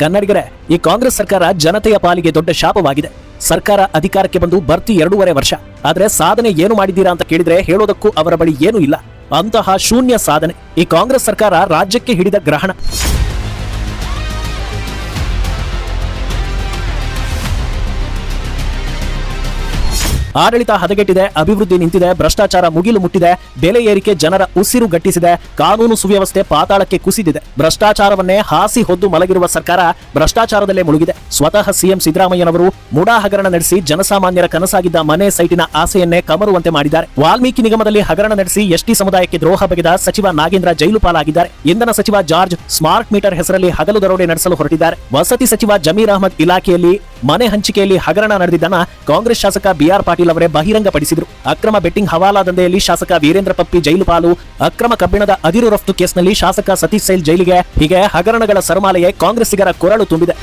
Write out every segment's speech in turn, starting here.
ಕನ್ನಡಿಗರೇ, ಈ ಕಾಂಗ್ರೆಸ್ ಸರ್ಕಾರ ಜನತೆಯ ಪಾಲಿಗೆ ದೊಡ್ಡ ಶಾಪವಾಗಿದೆ. ಸರ್ಕಾರ ಅಧಿಕಾರಕ್ಕೆ ಬಂದು ಬರ್ತಿ ಎರಡೂವರೆ ವರ್ಷ. ಆದ್ರೆ ಸಾಧನೆ ಏನು ಮಾಡಿದ್ದೀರಾ ಅಂತ ಕೇಳಿದ್ರೆ ಹೇಳೋದಕ್ಕೂ ಅವರ ಬಳಿ ಏನೂ ಇಲ್ಲ. ಅಂತಹ ಶೂನ್ಯ ಸಾಧನೆ. ಈ ಕಾಂಗ್ರೆಸ್ ಸರ್ಕಾರ ರಾಜ್ಯಕ್ಕೆ ಹಿಡಿದ ಗ್ರಹಣ. ಆಡಳಿತ ಹದಗೆಟ್ಟಿದೆ, ಅಭಿವೃದ್ಧಿ ನಿಂತಿದೆ, ಭ್ರಷ್ಟಾಚಾರ ಮುಗಿಲು ಮುಟ್ಟಿದೆ, ಬೆಲೆ ಏರಿಕೆ ಜನರ ಉಸಿರು ಗಟ್ಟಿಸಿದೆ, ಕಾನೂನು ಸುವ್ಯವಸ್ಥೆ ಪಾತಾಳಕ್ಕೆ ಕುಸಿದಿದೆ. ಭ್ರಷ್ಟಾಚಾರವನ್ನೇ ಹಾಸಿ ಹೊದ್ದು ಮಲಗಿರುವ ಸರ್ಕಾರ ಭ್ರಷ್ಟಾಚಾರದಲ್ಲೇ ಮುಳುಗಿದೆ. ಸ್ವತಃ ಸಿಎಂ ಸಿದ್ದರಾಮಯ್ಯನವರು ಮುಡಾ ಹಗರಣ ನಡೆಸಿ ಜನಸಾಮಾನ್ಯರ ಕನಸಾಗಿದ್ದ ಮನೆ ಸೈಟಿನ ಆಸೆಯನ್ನೇ ಕಮರುವಂತೆ ಮಾಡಿದ್ದಾರೆ. ವಾಲ್ಮೀಕಿ ನಿಗಮದಲ್ಲಿ ಹಗರಣ ನಡೆಸಿ ಎಸ್ಟಿ ಸಮುದಾಯಕ್ಕೆ ದ್ರೋಹ ಬಗೆದ ಸಚಿವ ನಾಗೇಂದ್ರ ಜೈಲು ಪಾಲಾಗಿದ್ದಾರೆ ಇಂಧನ ಸಚಿವ ಜಾರ್ಜ್ ಸ್ಮಾರ್ಟ್ ಮೀಟರ್ ಹೆಸರಲ್ಲಿ ಹಗಲು ದರೋಡೆ ನಡೆಸಲು ಹೊರಟಿದ್ದಾರೆ. ವಸತಿ ಸಚಿವ ಜಮೀರ್ ಅಹಮದ್ ಇಲಾಖೆಯಲ್ಲಿ ಮನೆ ಹಂಚಿಕೆಯಲ್ಲಿ ಹಗರಣ ನಡೆದಿದ್ದನ್ನ ಕಾಂಗ್ರೆಸ್ ಶಾಸಕ ಬಿಆರ್ ಪಾಟೀಲ್ ಅವರೇ ಬಹಿರಂಗಪಡಿಸಿದರು. ಅಕ್ರಮ ಬೆಟ್ಟಿಂಗ್ ಹವಾಲಾ ದಂಧೆಯಲ್ಲಿ ಶಾಸಕ ವೀರೇಂದ್ರ ಪಪ್ಪಿ ಜೈಲು ಪಾಲು, ಅಕ್ರಮ ಕಬ್ಬಿಣದ ಅದಿರು ರಫ್ತು ಕೇಸ್ನಲ್ಲಿ ಶಾಸಕ ಸತೀಶ್ ಸೈಲ್ ಜೈಲಿಗೆ, ಹೀಗೆ ಹಗರಣಗಳ ಸರಮಾಲೆಯೇ ಕಾಂಗ್ರೆಸ್ಸಿಗರ ಕೊರಳು ತುಂಬಿದೆ.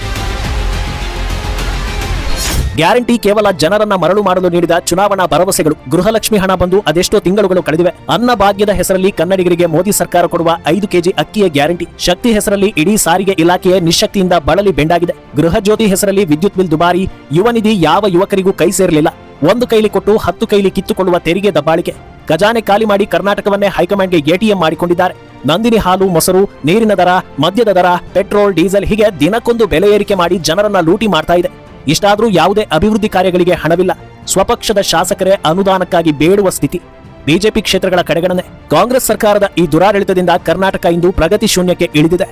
ಗ್ಯಾರಂಟಿ ಕೇವಲ ಜನರನ್ನ ಮರಳು ಮಾಡಲು ನೀಡಿದ ಚುನಾವಣಾ ಭರವಸೆಗಳು. ಗೃಹಲಕ್ಷ್ಮಿ ಹಣ ಬಂದು ಅದೆಷ್ಟೋ ತಿಂಗಳುಗಳು ಕಳೆದಿವೆ. ಅನ್ನ ಭಾಗ್ಯದ ಹೆಸರಲ್ಲಿ ಕನ್ನಡಿಗರಿಗೆ ಮೋದಿ ಸರ್ಕಾರ ಕೊಡುವ ಐದು ಕೆಜಿ ಅಕ್ಕಿಯ ಗ್ಯಾರಂಟಿ. ಶಕ್ತಿ ಹೆಸರಲ್ಲಿ ಇಡೀ ಸಾರಿಗೆ ಇಲಾಖೆಯೇ ನಿಶಕ್ತಿಯಿಂದ ಬಳಲಿ ಬೆಂಡಾಗಿದೆ. ಗೃಹ ಜ್ಯೋತಿ ಹೆಸರಲ್ಲಿ ವಿದ್ಯುತ್ ಬಿಲ್ ದುಬಾರಿ. ಯುವ ನಿಧಿ ಯಾವ ಯುವಕರಿಗೂ ಕೈ ಸೇರಲಿಲ್ಲ. ಒಂದು ಕೈಲಿ ಕೊಟ್ಟು ಹತ್ತು ಕೈಲಿ ಕಿತ್ತುಕೊಳ್ಳುವ ತೆರಿಗೆ ದಬ್ಬಾಳಿಕೆ. ಖಜಾನೆ ಖಾಲಿ ಮಾಡಿ ಕರ್ನಾಟಕವನ್ನೇ ಹೈಕಮಾಂಡ್ಗೆ ಎಟಿಎಂ ಮಾಡಿಕೊಂಡಿದ್ದಾರೆ. ನಂದಿನಿ ಹಾಲು, ಮೊಸರು, ನೀರಿನ ದರ, ಮದ್ಯದ ದರ, ಪೆಟ್ರೋಲ್, ಡೀಸೆಲ್ ಹೀಗೆ ದಿನಕ್ಕೊಂದು ಬೆಲೆ ಏರಿಕೆ ಮಾಡಿ ಜನರನ್ನ ಲೂಟಿ ಮಾಡ್ತಾ ಇದೆ. ಇಷ್ಟಾದರೂ ಯಾವುದೇ ಅಭಿವೃದ್ಧಿ ಕಾರ್ಯಗಳಿಗೆ ಹಣವಿಲ್ಲ. ಸ್ವಪಕ್ಷದ ಶಾಸಕರೇ ಅನುದಾನಕ್ಕಾಗಿ ಬೇಡುವ ಸ್ಥಿತಿ. ಬಿಜೆಪಿ ಕ್ಷೇತ್ರಗಳ ಕಡೆಗಣನೆ. ಕಾಂಗ್ರೆಸ್ ಸರ್ಕಾರದ ಈ ದುರಾಡಳಿತದಿಂದ ಕರ್ನಾಟಕ ಇಂದು ಪ್ರಗತಿ ಶೂನ್ಯಕ್ಕೆ ಇಳಿದಿದೆ.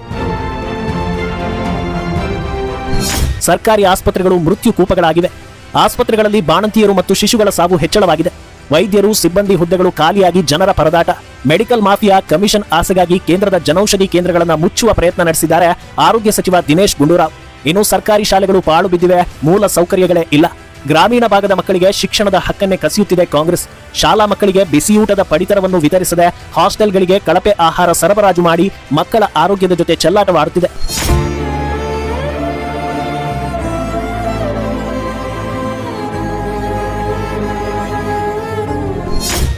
ಸರ್ಕಾರಿ ಆಸ್ಪತ್ರೆಗಳು ಮೃತ್ಯು ಕೂಪಗಳಾಗಿವೆ. ಆಸ್ಪತ್ರೆಗಳಲ್ಲಿ ಬಾಣಂತಿಯರು ಮತ್ತು ಶಿಶುಗಳ ಸಾವು ಹೆಚ್ಚಳವಾಗಿದೆ. ವೈದ್ಯರು, ಸಿಬ್ಬಂದಿ ಹುದ್ದೆಗಳು ಖಾಲಿಯಾಗಿ ಜನರ ಪರದಾಟ. ಮೆಡಿಕಲ್ ಮಾಫಿಯಾ ಕಮಿಷನ್ ಆಸೆಗಾಗಿ ಕೇಂದ್ರದ ಜನೌಷಧಿ ಕೇಂದ್ರಗಳನ್ನು ಮುಚ್ಚುವ ಪ್ರಯತ್ನ ನಡೆಸಿದ್ದಾರೆ ಆರೋಗ್ಯ ಸಚಿವ ದಿನೇಶ್ ಗುಂಡೂರಾವ್. ಇನ್ನು ಸರ್ಕಾರಿ ಶಾಲೆಗಳು ಪಾಳು ಬಿದ್ದಿವೆ, ಮೂಲ ಸೌಕರ್ಯಗಳೇ ಇಲ್ಲ. ಗ್ರಾಮೀಣ ಭಾಗದ ಮಕ್ಕಳಿಗೆ ಶಿಕ್ಷಣದ ಹಕ್ಕನ್ನೇ ಕಸಿಯುತ್ತಿದೆ ಕಾಂಗ್ರೆಸ್. ಶಾಲಾ ಮಕ್ಕಳಿಗೆ ಬಿಸಿಯೂಟದ ಪಡಿತರವನ್ನು ವಿತರಿಸದೆ ಹಾಸ್ಟೆಲ್ಗಳಿಗೆ ಕಳಪೆ ಆಹಾರ ಸರಬರಾಜು ಮಾಡಿ ಮಕ್ಕಳ ಆರೋಗ್ಯದ ಜೊತೆ ಚೆಲ್ಲಾಟವಾಡುತ್ತಿದೆ.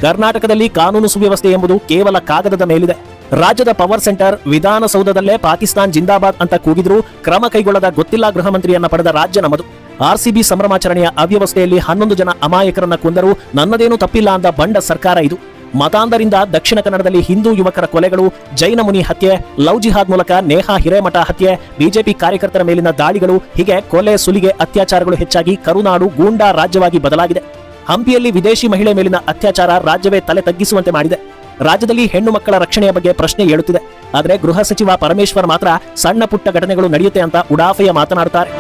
ಕರ್ನಾಟಕದಲ್ಲಿ ಕಾನೂನು ಸುವ್ಯವಸ್ಥೆ ಎಂಬುದು ಕೇವಲ ಕಾಗದದ ಮೇಲಿದೆ. ರಾಜ್ಯದ ಪವರ್ ಸೆಂಟರ್, ವಿಧಾನಸೌಧದಲ್ಲೇ ಪಾಕಿಸ್ತಾನ್ ಜಿಂದಾಬಾದ್ ಅಂತ ಕೂಗಿದ್ರು ಕ್ರಮ ಕೈಗೊಳ್ಳದ ಗೊತ್ತಿಲ್ಲ ಗೃಹ ಮಂತ್ರಿಯನ್ನ ಪಡೆದ ರಾಜ್ಯ ನಮ್ಮದು. ಆರ್ಸಿಬಿ ಸಂಭ್ರಮಾಚರಣೆಯ ಅವ್ಯವಸ್ಥೆಯಲ್ಲಿ ಹನ್ನೊಂದು ಜನ ಅಮಾಯಕರನ್ನ ಕೊಂದರೂ ನನ್ನದೇನೂ ತಪ್ಪಿಲ್ಲ ಅಂದ ಬಂಡ ಸರ್ಕಾರ ಇದು. ಮತಾಂಧರಿಂದ ದಕ್ಷಿಣ ಕನ್ನಡದಲ್ಲಿ ಹಿಂದೂ ಯುವಕರ ಕೊಲೆಗಳು, ಜೈನ ಮುನಿ ಹತ್ಯೆ, ಲವ್ ಜಿಹಾದ್ ಮೂಲಕ ನೇಹಾ ಹಿರೇಮಠ ಹತ್ಯೆ, ಬಿಜೆಪಿ ಕಾರ್ಯಕರ್ತರ ಮೇಲಿನ ದಾಳಿಗಳು, ಹೀಗೆ ಕೊಲೆ ಸುಲಿಗೆ ಅತ್ಯಾಚಾರಗಳು ಹೆಚ್ಚಾಗಿ ಕರುನಾಡು, ಗೂಂಡಾ ರಾಜ್ಯವಾಗಿ ಬದಲಾಗಿದೆ. ಹಂಪಿಯಲ್ಲಿ ವಿದೇಶಿ ಮಹಿಳೆ ಮೇಲಿನ ಅತ್ಯಾಚಾರ ರಾಜ್ಯವೇ ತಲೆ ತಗ್ಗಿಸುವಂತೆ ಮಾಡಿದೆ. ರಾಜ್ಯದಲ್ಲಿ ಹೆಣ್ಣು ಮಕ್ಕಳ ರಕ್ಷಣೆಯ ಬಗ್ಗೆ ಪ್ರಶ್ನೆ ಏಳುತ್ತಿದೆ. ಆದರೆ ಗೃಹ ಸಚಿವ ಪರಮೇಶ್ವರ್ ಮಾತ್ರ ಸಣ್ಣ ಪುಟ್ಟ ಘಟನೆಗಳು ನಡೆಯುತ್ತೆ ಅಂತ ಉಡಾಫೆಯ ಮಾತನಾಡುತ್ತಾರೆ.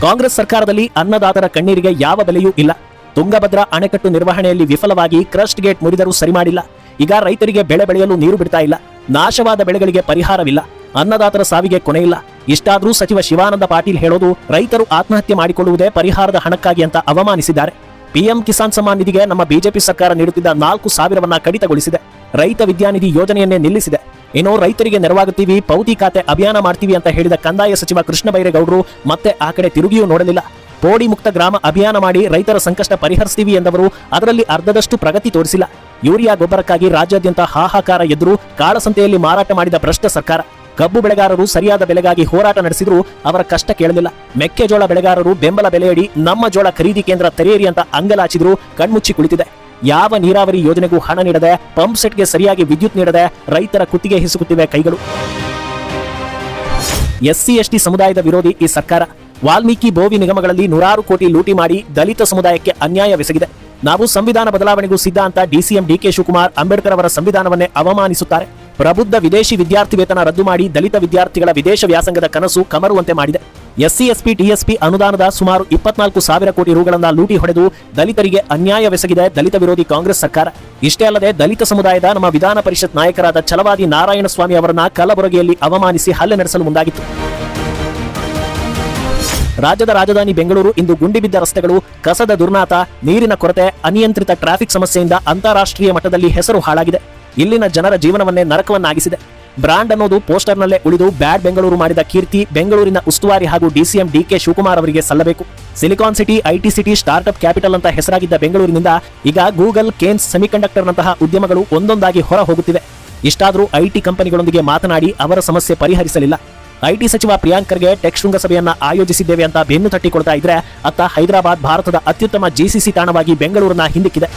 ಕಾಂಗ್ರೆಸ್ ಸರ್ಕಾರದಲ್ಲಿ ಅನ್ನದಾತರ ಕಣ್ಣೀರಿಗೆ ಯಾವ ಬೆಲೆಯೂ ಇಲ್ಲ. ತುಂಗಭದ್ರಾ ಅಣೆಕಟ್ಟು ನಿರ್ವಹಣೆಯಲ್ಲಿ ವಿಫಲವಾಗಿ ಕ್ರಸ್ಟ್ ಗೇಟ್ ಮುರಿದರೂ ಸರಿ ಮಾಡಿಲ್ಲ ಈಗ ರೈತರಿಗೆ ಬೆಳೆ ಬೆಳೆಯಲು ನೀರು ಬಿಡ್ತಾ ಇಲ್ಲ. ನಾಶವಾದ ಬೆಳೆಗಳಿಗೆ ಪರಿಹಾರವಿಲ್ಲ. ಅನ್ನದಾತರ ಸಾವಿಗೆ ಕೊನೆಯಿಲ್ಲ ಇಷ್ಟಾದರೂ ಸಚಿವ ಶಿವಾನಂದ ಪಾಟೀಲ್ ಹೇಳೋದು, ರೈತರು ಆತ್ಮಹತ್ಯೆ ಮಾಡಿಕೊಳ್ಳುವುದೇ ಪರಿಹಾರದ ಹಣಕ್ಕಾಗಿ ಅಂತ ಅವಮಾನಿಸಿದ್ದಾರೆ. ಪಿಎಂ ಕಿಸಾನ್ ಸಮ್ಮಾನ್ ನಿಧಿಗೆ ನಮ್ಮ ಬಿಜೆಪಿ ಸರ್ಕಾರ ನೀಡುತ್ತಿದ್ದ ನಾಲ್ಕು ಸಾವಿರವನ್ನ ಕಡಿತಗೊಳಿಸಿದೆ. ರೈತ ವಿದ್ಯಾನಿಧಿ ಯೋಜನೆಯನ್ನೇ ನಿಲ್ಲಿಸಿದೆ. ಏನೋ ರೈತರಿಗೆ ನೆರವಾಗುತ್ತೀವಿ, ಪೌತಿ ಖಾತೆ ಅಭಿಯಾನ ಮಾಡ್ತೀವಿ ಅಂತ ಹೇಳಿದ ಕಂದಾಯ ಸಚಿವ ಕೃಷ್ಣ ಬೈರೇಗೌಡರು ಮತ್ತೆ ಆ ಕಡೆ ತಿರುಗಿಯೂ ನೋಡಲಿಲ್ಲ. ಪೋಡಿ ಮುಕ್ತ ಗ್ರಾಮ ಅಭಿಯಾನ ಮಾಡಿ ರೈತರ ಸಂಕಷ್ಟ ಪರಿಹರಿಸ್ತೀವಿ ಎಂದವರು ಅದರಲ್ಲಿ ಅರ್ಧದಷ್ಟು ಪ್ರಗತಿ ತೋರಿಸಿಲ್ಲ. ಯೂರಿಯಾ ಗೊಬ್ಬರಕ್ಕಾಗಿ ರಾಜ್ಯಾದ್ಯಂತ ಹಾಹಾಕಾರ ಎದುರು ಕಾಳಸಂತೆಯಲ್ಲಿ ಮಾರಾಟ ಮಾಡಿದ ಭ್ರಷ್ಟ ಸರ್ಕಾರ. ಕಬ್ಬು ಬೆಳೆಗಾರರು ಸರಿಯಾದ ಬೆಲೆಗಾಗಿ ಹೋರಾಟ ನಡೆಸಿದ್ರು ಅವರ ಕಷ್ಟ ಕೇಳಲಿಲ್ಲ. ಮೆಕ್ಕೆಜೋಳ ಬೆಳೆಗಾರರು ಬೆಂಬಲ ಬೆಲೆಯಡಿ ನಮ್ಮ ಜೋಳ ಖರೀದಿ ಕೇಂದ್ರ ತೆರೆಯಿರಿ ಅಂತ ಅಂಗಲಾಚಿದ್ರು ಕಣ್ಮುಚ್ಚಿ ಕುಳಿತಿದೆ. ಯಾವ ನೀರಾವರಿ ಯೋಜನೆಗೂ ಹಣ ನೀಡದೆ, ಪಂಪ್ ಸೆಟ್ಗೆ ಸರಿಯಾಗಿ ವಿದ್ಯುತ್ ನೀಡದೆ ರೈತರ ಕುತ್ತಿಗೆ ಹಿಸುಕುತ್ತಿವೆ ಕೈಗಳು. ಎಸ್ಸಿ ಎಸ್ಟಿ ಸಮುದಾಯದ ವಿರೋಧಿ ಈ ಸರ್ಕಾರ. ವಾಲ್ಮೀಕಿ ಬೋವಿ ನಿಗಮಗಳಲ್ಲಿ ನೂರಾರು ಕೋಟಿ ಲೂಟಿ ಮಾಡಿ ದಲಿತ ಸಮುದಾಯಕ್ಕೆ ಅನ್ಯಾಯವೆಸಗಿದೆ ನಾವು ಸಂವಿಧಾನ ಬದಲಾವಣೆಗೂ ಸಿದ್ಧ ಅಂತ ಡಿಸಿಎಂ ಡಿಕೆ ಶಿವಕುಮಾರ್ ಅಂಬೇಡ್ಕರ್ ಅವರ ಸಂವಿಧಾನವನ್ನೇ ಅವಮಾನಿಸುತ್ತಾರೆ. ಪ್ರಬುದ್ಧ ವಿದೇಶಿ ವಿದ್ಯಾರ್ಥಿ ವೇತನ ರದ್ದು ಮಾಡಿ ದಲಿತ ವಿದ್ಯಾರ್ಥಿಗಳ ವಿದೇಶ ವ್ಯಾಸಂಗದ ಕನಸು ಕಮರುವಂತೆ ಮಾಡಿದೆ. ಎಸ್ಸಿ, ಎಸ್ಪಿ ಟಿಎಸ್ಪಿ ಅನುದಾನದ ಸುಮಾರು ಇಪ್ಪತ್ನಾಲ್ಕು ಸಾವಿರ ಕೋಟಿ ರುಗಳನ್ನ ಲೂಟಿ ಹೊಡೆದು ದಲಿತರಿಗೆ ಅನ್ಯಾಯವೆಸಗಿದೆ ದಲಿತ ವಿರೋಧಿ ಕಾಂಗ್ರೆಸ್ ಸರ್ಕಾರ. ಇಷ್ಟೇ ಅಲ್ಲದೆ ದಲಿತ ಸಮುದಾಯದ ನಮ್ಮ ವಿಧಾನ ಪರಿಷತ್ ನಾಯಕರಾದ ಛಲವಾದಿ ನಾರಾಯಣಸ್ವಾಮಿ ಅವರನ್ನ ಕಲಬುರಗಿಯಲ್ಲಿ ಅವಮಾನಿಸಿ ಹಲ್ಲೆ ನಡೆಸಲು ಮುಂದಾಗಿತ್ತು. ರಾಜ್ಯದ ರಾಜಧಾನಿ ಬೆಂಗಳೂರು ಇಂದು ಗುಂಡಿಬಿದ್ದ ರಸ್ತೆಗಳು, ಕಸದ ದುರ್ನಾತ, ನೀರಿನ ಕೊರತೆ, ಅನಿಯಂತ್ರಿತ ಟ್ರಾಫಿಕ್ ಸಮಸ್ಯೆಯಿಂದ ಅಂತಾರಾಷ್ಟ್ರೀಯ ಮಟ್ಟದಲ್ಲಿ ಹೆಸರು ಹಾಳಾಗಿದೆ. ಇಲ್ಲಿನ ಜನರ ಜೀವನವನ್ನೇ ನರಕವನ್ನಾಗಿಸಿದೆ. ಬ್ರಾಂಡ್ ಅನ್ನೋದು ಪೋಸ್ಟರ್ನಲ್ಲೇ ಉಳಿದು ಬ್ಯಾಡ್ ಬೆಂಗಳೂರು ಮಾಡಿದ ಕೀರ್ತಿ ಬೆಂಗಳೂರಿನ ಉಸ್ತುವಾರಿ ಹಾಗೂ ಡಿಸಿಎಂ ಡಿಕೆ ಶಿವಕುಮಾರ್ ಅವರಿಗೆ ಸಲ್ಲಬೇಕು. Silicon city IT city, startup capital ಅಂತ ಹೆಸರಾಗಿದ್ದ ಬೆಂಗಳೂರಿನಿಂದ ಈಗ ಗೂಗಲ್, ಕೇನ್ಸ್ ಸೆಮಿಕಂಡಕ್ಟರ್ನಂತಹ ಉದ್ಯಮಗಳು ಒಂದೊಂದಾಗಿ ಹೊರ ಹೋಗುತ್ತಿವೆ ಇಷ್ಟಾದರೂ ಐಟಿ ಕಂಪನಿಗಳೊಂದಿಗೆ ಮಾತನಾಡಿ ಅವರ ಸಮಸ್ಯೆ ಪರಿಹರಿಸಲಿಲ್ಲ. ಐಟಿ ಸಚಿವ ಪ್ರಿಯಾಂಕರ್ಗೆ ಟೆಕ್ ಶೃಂಗಸಭೆಯನ್ನ ಆಯೋಜಿಸಿದ್ದೇವೆ ಅಂತ ಬೆನ್ನು ತಟ್ಟಿಕೊಳ್ತಾ ಇದ್ರೆ ಅತ್ತ ಹೈದರಾಬಾದ್ ಭಾರತದ ಅತ್ಯುತ್ತಮ ಜಿಸಿಸಿ ತಾಣವಾಗಿ ಬೆಂಗಳೂರನ್ನ ಹಿಂದಿಕ್ಕಿದೆ.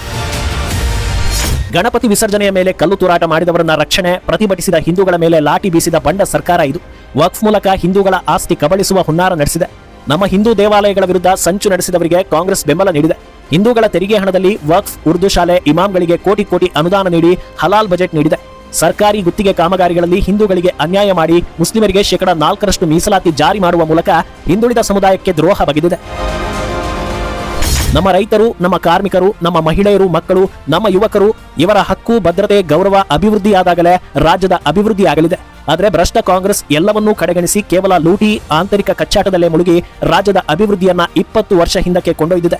ಗಣಪತಿ ವಿಸರ್ಜನೆಯ ಮೇಲೆ ಕಲ್ಲು ತೂರಾಟ ಮಾಡಿದವರನ್ನ ರಕ್ಷಣೆ, ಪ್ರತಿಭಟಿಸಿದ ಹಿಂದೂಗಳ ಮೇಲೆ ಲಾಠಿ ಬೀಸಿದ ಬಂಡ ಸರ್ಕಾರ ಇದು. ವಕ್ಫ್ ಮೂಲಕ ಹಿಂದೂಗಳ ಆಸ್ತಿ ಕಬಳಿಸುವ ಹುನ್ನಾರ ನಡೆಸಿದೆ. ನಮ್ಮ ಹಿಂದೂ ದೇವಾಲಯಗಳ ವಿರುದ್ಧ ಸಂಚು ನಡೆಸಿದವರಿಗೆ ಕಾಂಗ್ರೆಸ್ ಬೆಂಬಲ ನೀಡಿದೆ. ಹಿಂದೂಗಳ ತೆರಿಗೆ ಹಣದಲ್ಲಿ ವಕ್ಫ್, ಉರ್ದು ಶಾಲೆ ಇಮಾಮ್ಗಳಿಗೆ ಕೋಟಿ ಕೋಟಿ ಅನುದಾನ ನೀಡಿ ಹಲಾಲ್ ಬಜೆಟ್ ನೀಡಿದೆ. ಸರ್ಕಾರಿ ಗುತ್ತಿಗೆ ಕಾಮಗಾರಿಗಳಲ್ಲಿ ಹಿಂದೂಗಳಿಗೆ ಅನ್ಯಾಯ ಮಾಡಿ ಮುಸ್ಲಿಮರಿಗೆ ಶೇಕಡ ನಾಲ್ಕರಷ್ಟು ಮೀಸಲಾತಿ ಜಾರಿ ಮಾಡುವ ಮೂಲಕ ಹಿಂದುಳಿದ ಸಮುದಾಯಕ್ಕೆ ದ್ರೋಹ ಬಗೆದಿದೆ. ನಮ್ಮ ರೈತರು, ನಮ್ಮ ಕಾರ್ಮಿಕರು, ನಮ್ಮ ಮಹಿಳೆಯರು, ಮಕ್ಕಳು, ನಮ್ಮ ಯುವಕರು, ಇವರ ಹಕ್ಕು, ಭದ್ರತೆ, ಗೌರವ ಅಭಿವೃದ್ಧಿಯಾದಾಗಲೇ ರಾಜ್ಯದ ಅಭಿವೃದ್ಧಿ ಆಗಲಿದೆ. ಆದರೆ ಭ್ರಷ್ಟ ಕಾಂಗ್ರೆಸ್ ಎಲ್ಲವನ್ನೂ ಕಡೆಗಣಿಸಿ ಕೇವಲ ಲೂಟಿ, ಆಂತರಿಕ ಕಚ್ಚಾಟದಲ್ಲೇ ಮುಳುಗಿ ರಾಜ್ಯದ ಅಭಿವೃದ್ಧಿಯನ್ನ ಇಪ್ಪತ್ತು ವರ್ಷ ಹಿಂದಕ್ಕೆ ಕೊಂಡೊಯ್ದಿದೆ.